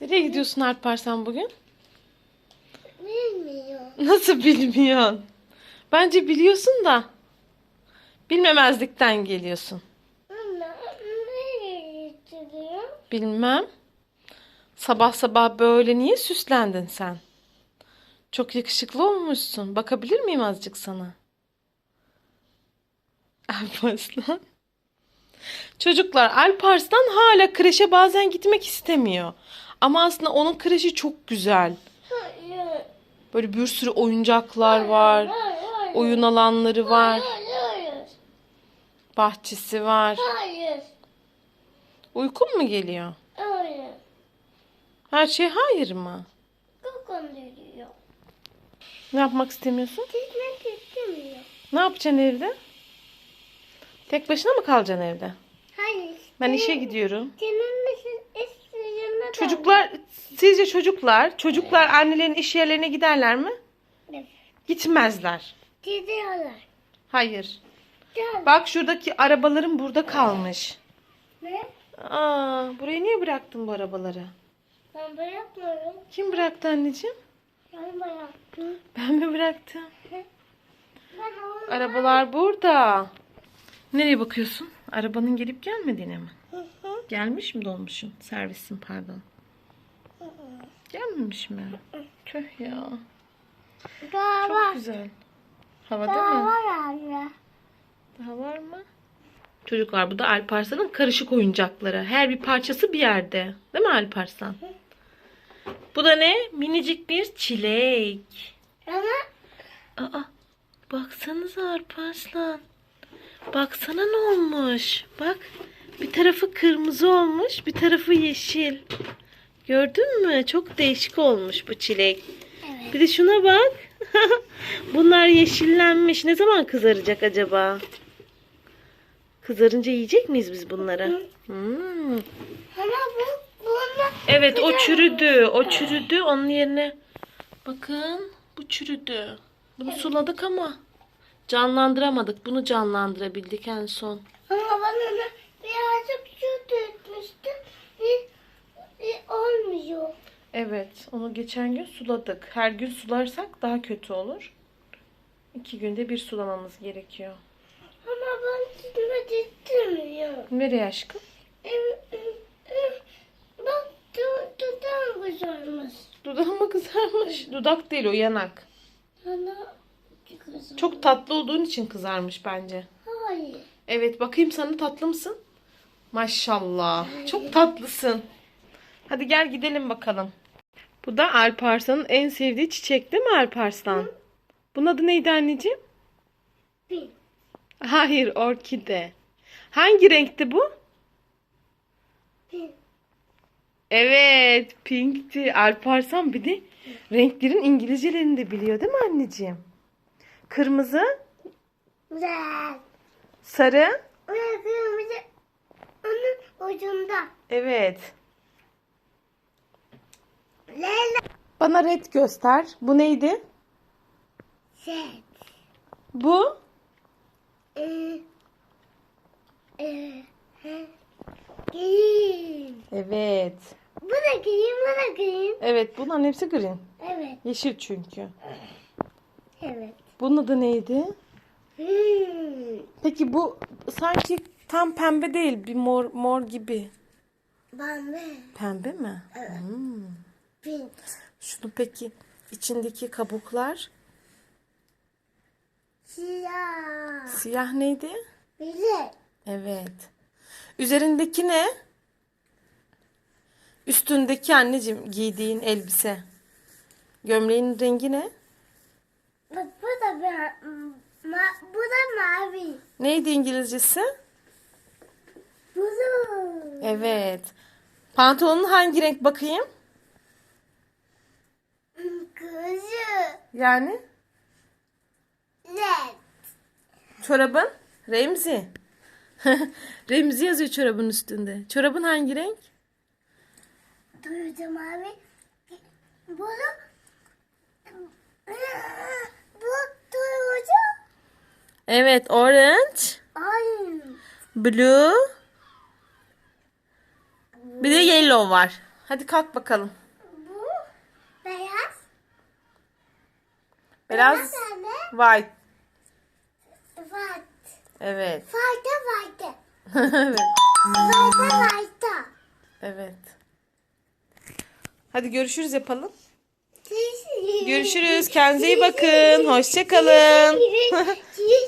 Nereye gidiyorsun Alparslan bugün? Bilmiyorum. Nasıl bilmiyorsun? Bence biliyorsun da. Bilmemezlikten geliyorsun. Bilmem. Sabah sabah böyle niye süslendin sen? Çok yakışıklı olmuşsun. Bakabilir miyim azıcık sana? Alparslan. Çocuklar Alparslan hala kreşe bazen gitmek istemiyor. Ama aslında onun kreşi çok güzel. Böyle bir sürü oyuncaklar var. Oyun alanları var. Bahçesi var. Uykun mu geliyor? Her şey hayır mı? Ne yapmak istemiyorsun? Gitmek istemiyor. Ne yapacaksın evde? Tek başına mı kalacaksın evde? Hayır. Ben işe gidiyorum. Senin misin istediğine Çocuklar, sizce çocuklar, çocuklar annelerin iş yerlerine giderler mi? Evet. Gitmezler. Gidiyorlar. Hayır. Gel. Bak şuradaki arabaların burada kalmış. Ne? Aa, buraya niye bıraktın bu arabaları? Ben bırakmıyorum. Kim bıraktı anneciğim? Ben bıraktım. Ben mi bıraktım? Ben. Arabalar burada. Nereye bakıyorsun? Arabanın gelip gelmediğine mi? Hı hı. Gelmiş mi dolmuşun? Servisin pardon. hı hı. Gelmemiş mi? Tüh ya. Daha Çok var. güzel. Havada Daha mı? var anne. Daha var mı? Çocuklar bu da Alparslan'ın karışık oyuncakları. Her bir parçası bir yerde. Değil mi Alparslan? Bu da ne? Minicik bir çilek. Ama Aa, baksanıza Alparslan. Baksana ne olmuş. Bak bir tarafı kırmızı olmuş bir tarafı yeşil. Gördün mü? Çok değişik olmuş bu çilek. evet. Bir de şuna bak. Bunlar yeşillenmiş. Ne zaman kızaracak acaba? Kızarınca yiyecek miyiz biz bunları? Hmm. Evet o çürüdü. O çürüdü. Onun yerine bakın bu çürüdü. Bunu suladık ama canlandıramadık. Bunu canlandırabildik en son. ama ben ona birazcık su dökmüştüm. Bir, bir olmuyor. Evet onu geçen gün suladık. Her gün sularsak daha kötü olur. İki günde bir sulamamız gerekiyor. Ama ben gitmek istemiyorum. Nereye aşkım? Bak du- dudağım kızarmış. Dudağım mı kızarmış? Dudak değil o yanak. Çok tatlı olduğun için kızarmış bence. Hayır. Evet bakayım sana tatlı mısın? Maşallah. Çok tatlısın. Hadi gel gidelim bakalım. Bu da Alparslan'ın en sevdiği çiçek değil mi Alparslan? Bunun adı neydi anneciğim? Bir. Hayır orkide. Hangi renkti bu? Bir. Evet pinkti. Alparslan bir de renklerin İngilizcelerini de biliyor değil mi anneciğim? Kırmızı, Güzel. sarı. Ve kırmızı onun ucunda. Evet. Leyla. Bana red göster. Bu neydi? Şey. Bu? Ee, ee, he. Green. Evet. Bu da green, bu da green. Evet bunların hepsi green. Evet, Yeşil çünkü. evet. Bunun adı neydi? Hmm. Peki bu sanki tam pembe değil. Bir mor mor gibi. De Pembe mi? Hmm. pink. Şunu peki içindeki kabuklar Siyah. siyah neydi? Bile. Evet. Üzerindeki ne? Üstündeki anneciğim giydiğin elbise. Gömleğin rengi ne? Bu da ma, bu da mavi. Neydi İngilizcesi? Blue. Evet. Pantolonun hangi renk bakayım? Kızı. Yani Red. çorabın Remzi. Remzi yazıyor çorabın üstünde. Çorabın hangi renk? Turuncu mavi. Bu da bu turuncu. Evet, orange, Ay. blue, Bir de yellow var. Hadi kalk bakalım. Bu beyaz. Biraz Nerede? white. Var. Evet. Fayda vardı. evet. Fayda vardı. Evet. Hadi görüşürüz yapalım. Görüşürüz. Kendinize iyi bakın. Hoşça kalın. Görüşürüz.